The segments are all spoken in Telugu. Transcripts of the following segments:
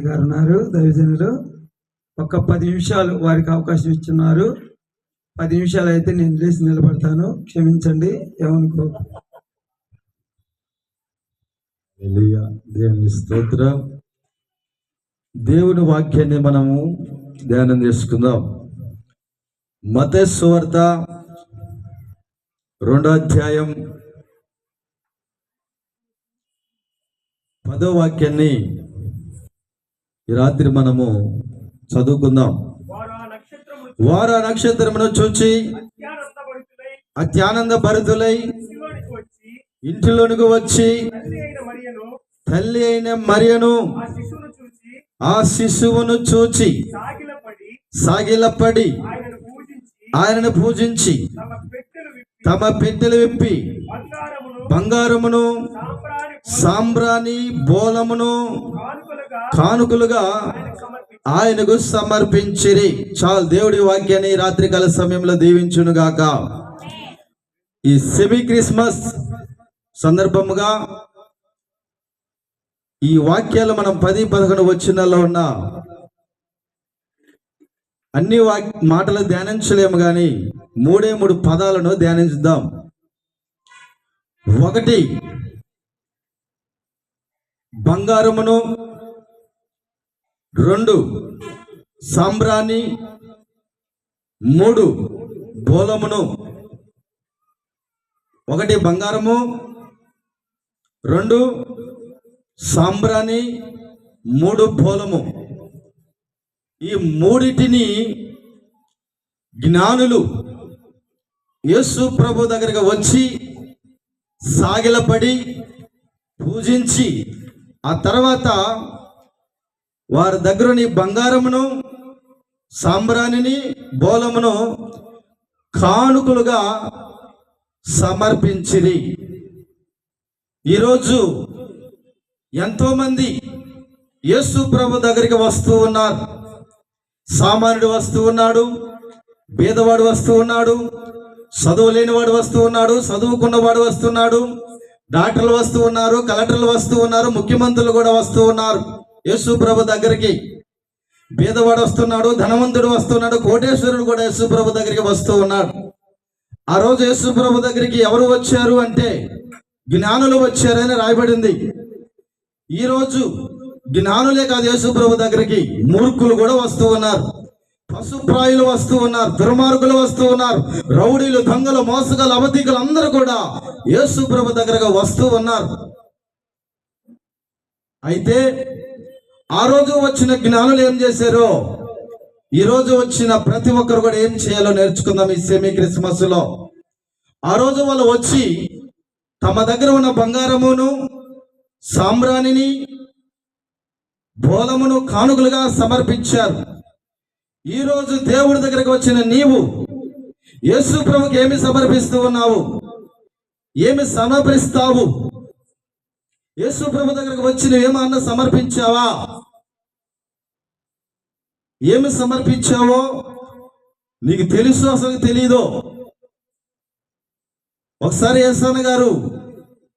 గారు ఉన్నారు దైవజనులు. ఒక పది నిమిషాలు వారికి అవకాశం ఇచ్చున్నారు. పది నిమిషాలు అయితే నేను లేచి నిలబడతాను. క్షమించండి ఏమనుకో. దేవుని స్తోత్రం. దేవుని వాక్యాన్ని మనము ధ్యానం చేసుకుందాం. మత సువార్త రెండో అధ్యాయం పదో వాక్యాన్ని ఈ రాత్రి మనము చదువుకుందాం. వార నక్షత్రమును చూచి అత్యానంద భరితులై ఇంటిలోనికి వచ్చి తల్లి అయిన మరియను ఆ శిశువును చూచి సాగిలపడి ఆయనను పూజించి తమ పెట్టెలు విప్పి బంగారమును సాంబ్రాణి బోలమును కానుకలుగా ఆయనకు సమర్పించిరి. చాలు దేవుడి వాక్యాన్ని రాత్రికాల సమయంలో దీవించును గాక. ఈ సెమీ క్రిస్మస్ సందర్భముగా ఈ వాక్యాలు మనం పది పదకొండు వచ్చినలో ఉన్న అన్ని వాక్ మాటలు ధ్యానించలేము కానీ మూడే మూడు పదాలను ధ్యానించుదాం. ఒకటి బంగారమును రెండు సాంబ్రాణి మూడు బోలమును ఒకటి బంగారము రెండు సాంబ్రాణి మూడు బోలము. ఈ మూడిటిని జ్ఞానులు యేసు ప్రభు దగ్గరికి వచ్చి సాగిలపడి పూజించి ఆ తర్వాత వారి దగ్గరని బంగారమును సాంబ్రాణిని బోలమును కానుకలుగా సమర్పించిరి. ఈరోజు ఎంతోమంది యేసు ప్రభు దగ్గరికి వస్తూ ఉన్నారు. సామాన్యుడు వస్తూ ఉన్నాడు పేదవాడు వస్తూ ఉన్నాడు చదువు లేనివాడు వస్తూ ఉన్నాడు చదువుకున్నవాడు వస్తున్నాడు డాక్టర్లు వస్తూ ఉన్నారు కలెక్టర్లు వస్తూ ఉన్నారు ముఖ్యమంత్రులు కూడా వస్తూ ఉన్నారు. యేసు ప్రభు దగ్గరికి బీదవాడు వస్తున్నాడు ధనవంతుడు వస్తున్నాడు కోటేశ్వరుడు కూడా యేసు ప్రభు దగ్గరికి వస్తూ ఉన్నాడు. ఆ రోజు యేసు ప్రభు దగ్గరికి ఎవరు వచ్చారు అంటే జ్ఞానులు వచ్చారని రాయబడింది. ఈరోజు జ్ఞానులే కాదు యేసు ప్రభు దగ్గరికి మూర్ఖులు కూడా వస్తూ ఉన్నారు. పశుప్రాయులు వస్తూ ఉన్నారు దుర్మార్గులు వస్తూ ఉన్నారు రౌడీలు దొంగలు మోసగలు అవధికులు అందరూ కూడా యేసు ప్రభు దగ్గరగా వస్తూ ఉన్నారు. అయితే ఆ రోజు వచ్చిన జ్ఞానులు ఏం చేశారు? ఈ రోజు వచ్చిన ప్రతి ఒక్కరు కూడా ఏం చేయాలో నేర్చుకుందాం ఈ సెమీ క్రిస్మస్లో. ఆ రోజు వాళ్ళు వచ్చి తమ దగ్గర ఉన్న బంగారమును సాంబ్రాణిని బోలమును కానుకలుగా సమర్పించారు. ఈ రోజు దేవుడి దగ్గరకు వచ్చిన నీవు యేసు ప్రభుకి ఏమి సమర్పిస్తూ ఉన్నావు? ఏమి సమర్పిస్తావు? యేసు ప్రభు దగ్గరకు వచ్చి నువ్వేమన్నా సమర్పించావా? ఏమి సమర్పించావో నీకు తెలుసు అసలు తెలీదో? ఒకసారి ఏసాన గారు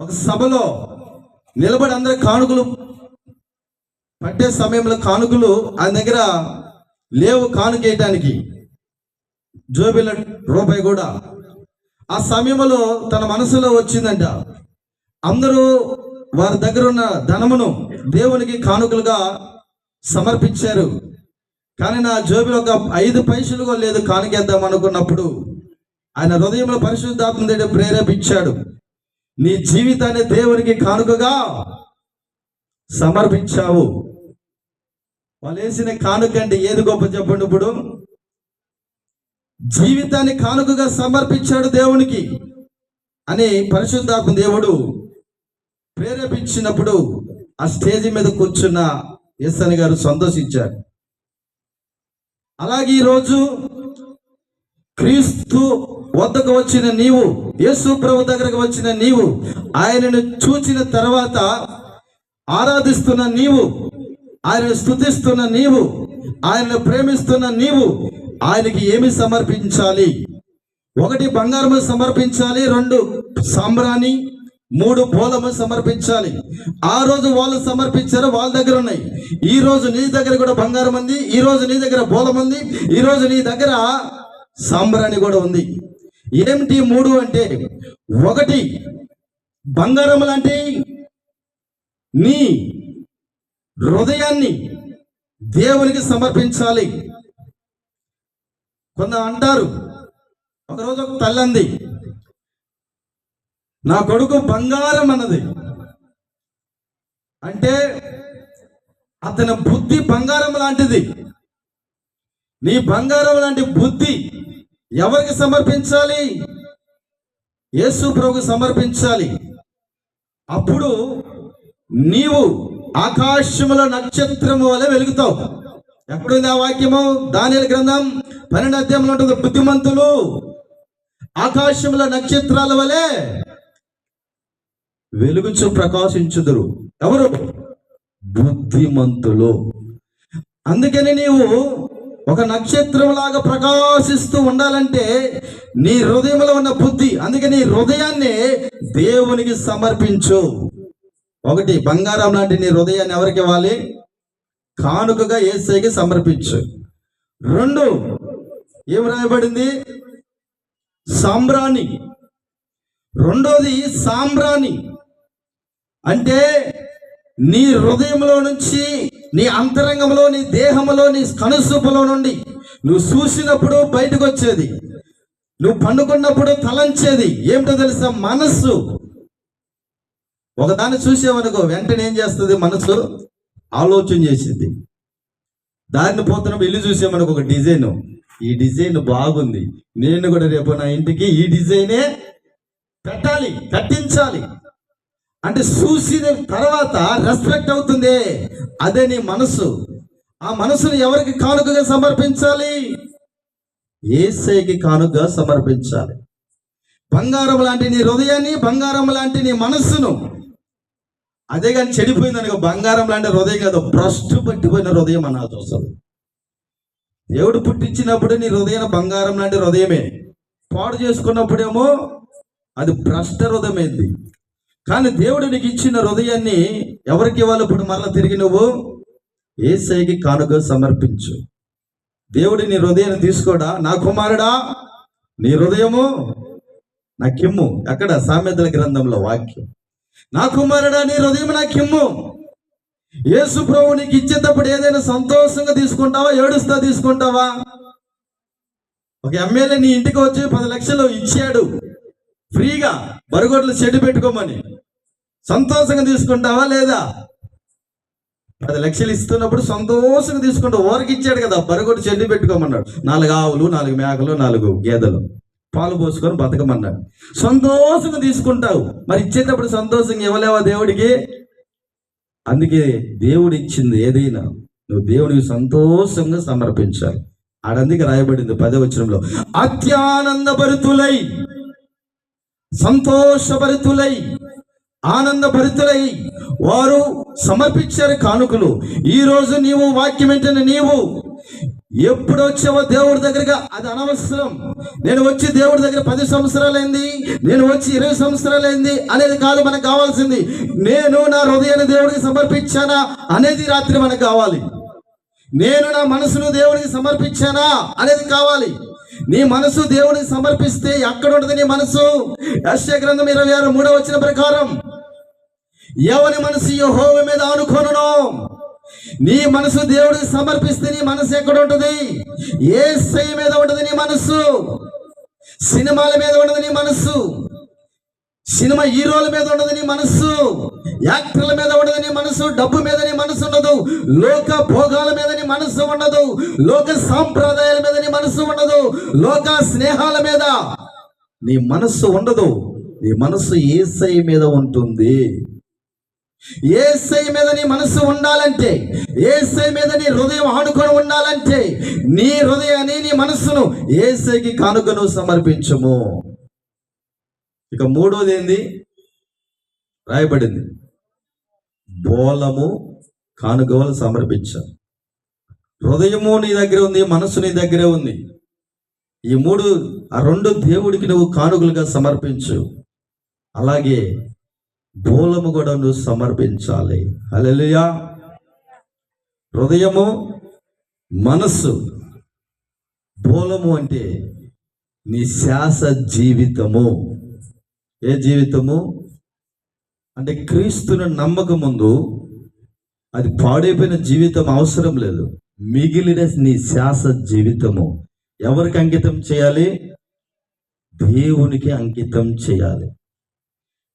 ఒక సభలో నిలబడి అందరి కానుకలు పట్టే సమయంలో కానుకలు ఆయన దగ్గర లేవు కానుకేయటానికి జోబిల రూపాయి కూడా. ఆ సమయంలో తన మనసులో వచ్చిందంట అందరూ వారి దగ్గర ఉన్న ధనమును దేవునికి కానుకలుగా సమర్పించారు. కానీ నా జోబిలో ఒక ఐదు పైసలు కూడా లేదు కానుకేద్దాం అనుకున్నప్పుడు ఆయన హృదయంలో పరిశుద్ధాత్మ దేవుడు ప్రేరేపించాడు. నీ జీవితాన్ని దేవునికి కానుకగా సమర్పించావు. వాళ్ళు వేసిన కానుక అంటే ఏది గొప్ప చెప్పండి ఇప్పుడు? జీవితాన్ని కానుకగా సమర్పించాడు దేవునికి అని పరిశుద్ధాత్మ దేవుడు ప్రేరేపించినప్పుడు ఆ స్టేజ్ మీద కూర్చున్న ఎస్ఎన్ గారు సంతోషించారు. అలాగే ఈరోజు క్రీస్తు వద్దకు వచ్చిన నీవు యేసు ప్రభు దగ్గరకు వచ్చిన నీవు ఆయనను చూచిన తర్వాత ఆరాధిస్తున్న నీవు ఆయనను స్తుతిస్తున్న నీవు ఆయనను ప్రేమిస్తున్న నీవు ఆయనకి ఏమి సమర్పించాలి? ఒకటి బంగారము సమర్పించాలి రెండు సాంబ్రాణి మూడు బోలము సమర్పించాలి. ఆ రోజు వాళ్ళు సమర్పించారు వాళ్ళ దగ్గర ఉన్నాయి. ఈ రోజు నీ దగ్గర కూడా బంగారం ఉంది ఈ రోజు నీ దగ్గర బోధం ఉంది ఈ రోజు నీ దగ్గర సాంబ్రాణి కూడా ఉంది. ఏమిటి మూడు అంటే? ఒకటి బంగారం లాంటి నీ హృదయాన్ని దేవునికి సమర్పించాలి. కొంత అంటారు ఒకరోజు ఒక తల్లి అంది నా కొడుకు బంగారం అన్నది. అంటే అతని బుద్ధి బంగారం లాంటిది. నీ బంగారం లాంటి బుద్ధి ఎవరికి సమర్పించాలి? యేసు ప్రభుకు సమర్పించాలి. అప్పుడు నీవు ఆకాశముల నక్షత్రము వలె వెలుగుతావు. ఎప్పుడుంది ఆ వాక్యము? దానిల గ్రంథం పన్నెండు అధ్యాయంలో ఉంటుంది బుద్ధిమంతులు ఆకాశముల నక్షత్రాల వలె వెలుగుచు ప్రకాశించుదురు. ఎవరు? బుద్ధిమంతులు. అందుకని నీవు ఒక నక్షత్రం లాగా ప్రకాశిస్తూ ఉండాలంటే నీ హృదయంలో ఉన్న బుద్ధి అందుకే నీ హృదయాన్ని దేవునికి సమర్పించు. ఒకటి బంగారం లాంటి నీ హృదయాన్ని ఎవరికి ఇవ్వాలి? కానుకగా ఏసైకి సమర్పించు. రెండు ఏం రాయబడింది? సాంబ్రాణి. రెండోది సాంబ్రాణి. అంటే నీ హృదయంలో నుంచి నీ అంతరంగంలో నీ దేహంలో నీ కనుసూపులో నుండి నువ్వు చూసినప్పుడు బయటకు వచ్చేది నువ్వు పండుకున్నప్పుడు తలంచేది. ఏమిటో తెలుసా? మనస్సు. ఒకదాన్ని చూసేవనుకో వెంటనే ఏం చేస్తుంది? మనసు ఆలోచన చేసింది. దారిని పోతున్నప్పుడు ఇల్లు చూసామనుకో ఒక డిజైన్. ఈ డిజైన్ బాగుంది. నేను కూడా రేపు నా ఇంటికి ఈ డిజైనే పెట్టాలి కట్టించాలి. అంటే చూసిన తర్వాత రెస్పెక్ట్ అవుతుంది. అదే నీ మనసు. ఆ మనసును ఎవరికి కానుకగా సమర్పించాలి? ఏసైకి కానుకగా సమర్పించాలి. బంగారం లాంటి నీ హృదయాన్ని బంగారం లాంటి నీ మనస్సును. అదే కానీ చెడిపోయింది అనుకో బంగారం లాంటి హృదయం కాదు భ్రష్టు పట్టిపోయిన హృదయం అనాల్సి వస్తుంది. దేవుడు పుట్టించినప్పుడు నీ హృదయం బంగారం లాంటి హృదయమే. పాడు చేసుకున్నప్పుడేమో అది భ్రష్ట హృదయమైంది. కానీ దేవుడు నీకు ఇచ్చిన హృదయాన్ని ఎవరికి ఇవ్వాలి? ఇప్పుడు మరలా తిరిగి నువ్వు ఏసైకి కానుక సమర్పించు. దేవుడు నీ హృదయాన్ని తీసుకోడా? నా కుమారుడా నీ హృదయము నా కిమ్ము. అక్కడ సామెతల గ్రంథంలో వాక్యం. నా కుమారుడా నీ హృదయం నా కిమ్ము. యేసు ప్రభు నీకు ఇచ్చేటప్పుడు ఏదైనా సంతోషంగా తీసుకుంటావా? ఏడుస్తా తీసుకుంటావా? ఒక ఎమ్మెల్యే నీ ఇంటికి వచ్చి పది లక్షలు ఇచ్చాడు. ఫ్రీగా బరుగొడ్లు చెడ్డు పెట్టుకోమని. సంతోషంగా తీసుకుంటావా లేదా? పది లక్షలు ఇస్తున్నప్పుడు సంతోషంగా తీసుకుంటావు. ఊరికి ఇచ్చాడు కదా బరుగొడ్డు చెల్లి పెట్టుకోమన్నాడు. నాలుగు ఆవులు నాలుగు మేకలు నాలుగు గేదెలు. పాలు పోసుకొని బతకమన్నాడు. సంతోషంగా తీసుకుంటావు. మరి ఇచ్చేటప్పుడు సంతోషంగా ఇవ్వలేవా దేవుడికి? అందుకే దేవుడు ఇచ్చింది ఏదైనా. నువ్వు దేవుడికి సంతోషంగా సమర్పించాలి. ఆడందుకు రాయబడింది పదవచనంలో అత్యానందభరితులై సంతోషభరితులై ఆనందభరితులై వారు సమర్పించారు కానుకలు. ఈరోజు నీవు వాక్యం ఏంటని నీవు ఎప్పుడు వచ్చావో దేవుడి దగ్గరగా అది అనవసరం. నేను వచ్చి దేవుడి దగ్గర పది సంవత్సరాలైంది నేను వచ్చి ఇరవై సంవత్సరాలైంది అనేది కాదు మనకు కావాల్సింది. నేను నా హృదయాన్ని దేవుడికి సమర్పించానా అనేది రాత్రి మనకు కావాలి. నేను నా మనసును దేవుడికి సమర్పించానా అనేది కావాలి. నీ మనసు దేవుడికి సమర్పిస్తే ఎక్కడ ఉంటుంది నీ మనసు? యశ్య గ్రంథం ఇరవై ఆరు మూడో వచ్చిన ప్రకారం ఎవరి మనసు యహోవ మీద ఆనుకొనును? నీ మనసు దేవుడికి సమర్పిస్తే నీ మనసు ఎక్కడ ఉంటుంది? ఏ మీద ఉంటుంది నీ మనసు. సినిమాల మీద ఉండదు నీ మనస్సు సినిమా హీరోల మీద ఉండదు నీ మనస్సు యాక్టర్ల మీద ఉండదు నీ మనసు. డబ్బు మీద నీ మనసు ఉండదు. లోక భోగాల మీద నీ మనసు ఉండదు. లోక సాంప్రదాయాల మీద నీ మనసు ఉండదు. లోక స్నేహాల మీద నీ మనస్సు ఉండదు. నీ మనస్సు ఏసై మీద ఉంటుంది. ఏసై మీద నీ మనస్సు ఉండాలంటే ఏసై మీద నీ హృదయం ఆనుకొని ఉండాలంటే నీ హృదయాన్ని నీ మనస్సును ఏసైకి కానుకను సమర్పించము. ఇక మూడోది ఏంది? రాయబడింది. బోలము కానుకలు సమర్పించాలి హృదయము నీ దగ్గర ఉంది మనస్సు నీ దగ్గరే ఉంది. ఈ మూడు ఆ రెండు దేవుడికి నువ్వు కానుకలుగా సమర్పించు. అలాగే బోలము కూడా నువ్వు సమర్పించాలి. అలెలుయా హృదయము మనస్సు బోలము అంటే నీ శ్వాస జీవితము. ఏ జీవితము? అంటే క్రీస్తుని నమ్మక ముందు అది పాడైపోయిన జీవితం అవసరం లేదు. మిగిలిన నీ శాస జీవితము. ఎవరికి అంకితం చేయాలి? దేవునికి అంకితం చేయాలి.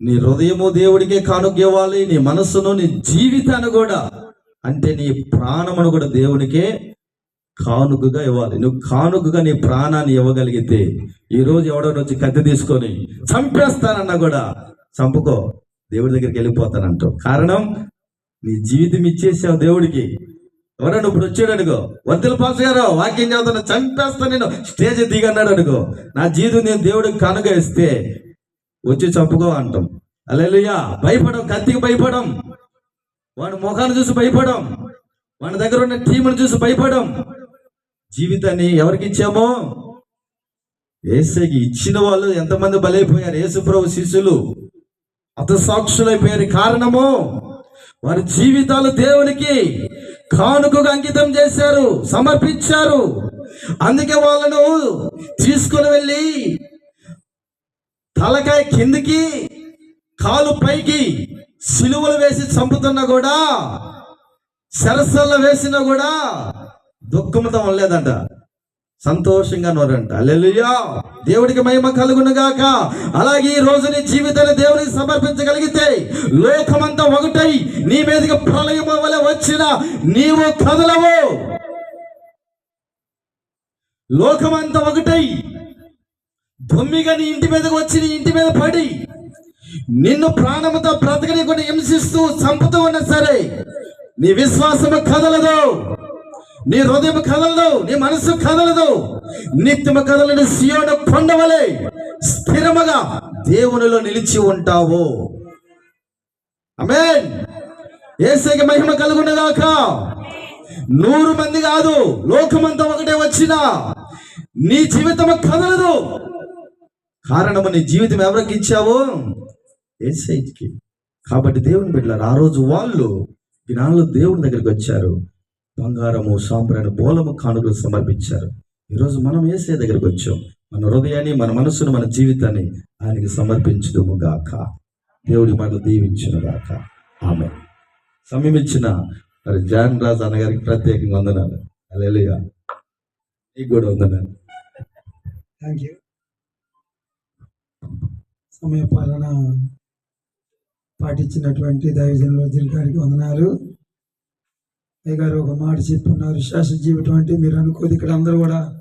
నీ హృదయము దేవుడికే కానుక ఇవ్వాలి నీ మనస్సును నీ జీవితాన్ని కూడా. అంటే నీ ప్రాణమును కూడా దేవునికే కానుకగా ఇవ్వాలి. నువ్వు కానుకగా నీ ప్రాణాన్ని ఇవ్వగలిగితే ఈరోజు ఎవడో వచ్చి కత్తి తీసుకొని చంపేస్తానన్నా కూడా చంపుకో దేవుడి దగ్గరికి వెళ్ళిపోతానంటావు. కారణం నీ జీవితం ఇచ్చేసావు దేవుడికి. ఎవరన్నా ఇప్పుడు వచ్చాడు అనుకో వద్దలు పాస్ గారు వాక్యం చదువుతున్నా చంపేస్తా నేను స్టేజ్ దిగన్నాడు అనుకో నా జీవితం నేను దేవుడికి కనుక ఇస్తే వచ్చి చంపుకో అంటాం. అలెలుయా భయపడం కత్తికి భయపడం. వాడి ముఖాన్ని చూసి భయపడం. వాడి దగ్గర ఉన్న టీమును చూసి భయపడం. జీవితాన్ని ఎవరికి ఇచ్చామో? ఏసైకి ఇచ్చిన వాళ్ళు ఎంతమంది బలైపోయారు? యేసుప్రభు శిష్యులు. అత సాక్షులైపోయారు కారణము? వారి జీవితాలు దేవునికి కానుకగా అంకితం చేశారు సమర్పించారు. అందుకే వాళ్ళను తీసుకుని వెళ్ళి తలకాయ కిందికి కాలు పైకి సిలువలు వేసి చంపుతున్నా కూడా సరస్సుల్లో వేసినా కూడా దుఃఖంతో ఉండలేదంట. సంతోషంగా నోరంట. అల్లెలుయా దేవుడికి మహిమ కలుగునుగాక. అలాగే ఈ రోజు నీ జీవితాన్ని దేవునికి సమర్పించగలిగితే లోకమంతా ఒకటై నీ మీదకి ప్రళయం వల్ల వచ్చిన నీవు కదలవు. లోకమంతా ఒకటై భూమిగా నీ ఇంటి మీదకి వచ్చి నీ ఇంటి మీద పడి నిన్ను ప్రాణముతో బ్రతకనీయకుండా హింసిస్తూ చంపుతూ ఉన్నా సరే నీ విశ్వాసము కదలదు నీ హృదయం కదలదు నీ మనసు కదలదు. నిత్యము కదలని సియోను కొండవలే స్థిరముగా దేవునిలో నిలిచి ఉంటావు. అమేన్ ఏసైకి మహిమ కలుగునగాక. నూరు మంది కాదు లోకమంతా ఒకటే వచ్చినా నీ జీవితం కదలదు. కారణము నీ జీవితం ఎవరికి ఇచ్చావో? ఏసైకి కాబట్టి దేవుని బిడ్డలారు ఆ రోజు వాళ్ళు దినాల్లో దేవుని దగ్గరికి వచ్చారు. బంగారము సాంబ్రాన్ని బోలము కానుకలు సమర్పించారు. ఈరోజు మనం ఏసై దగ్గరికి వచ్చాం. మన హృదయాన్ని మన మనసును మన జీవితాన్ని ఆయనకి సమర్పించడము గాక. దేవుడి మాటలు దీవించును గాక. ఆమె సమీపించిన మరి జాన్ రాజ్ అన్నగారికి ప్రత్యేకంగా వందనాలు. అలెలుగా నీకు కూడా వందనాలు. థ్యాంక్ యూ సమయ పాలన పాటించినటువంటి దైవజన వజ్రి గారికి వందనాలు. అయ్యగారు ఒక మాట చెప్పున్నారు. శాశ్వత జీవితం అంటే మీరు అనుకోదు. ఇక్కడ అందరూ కూడా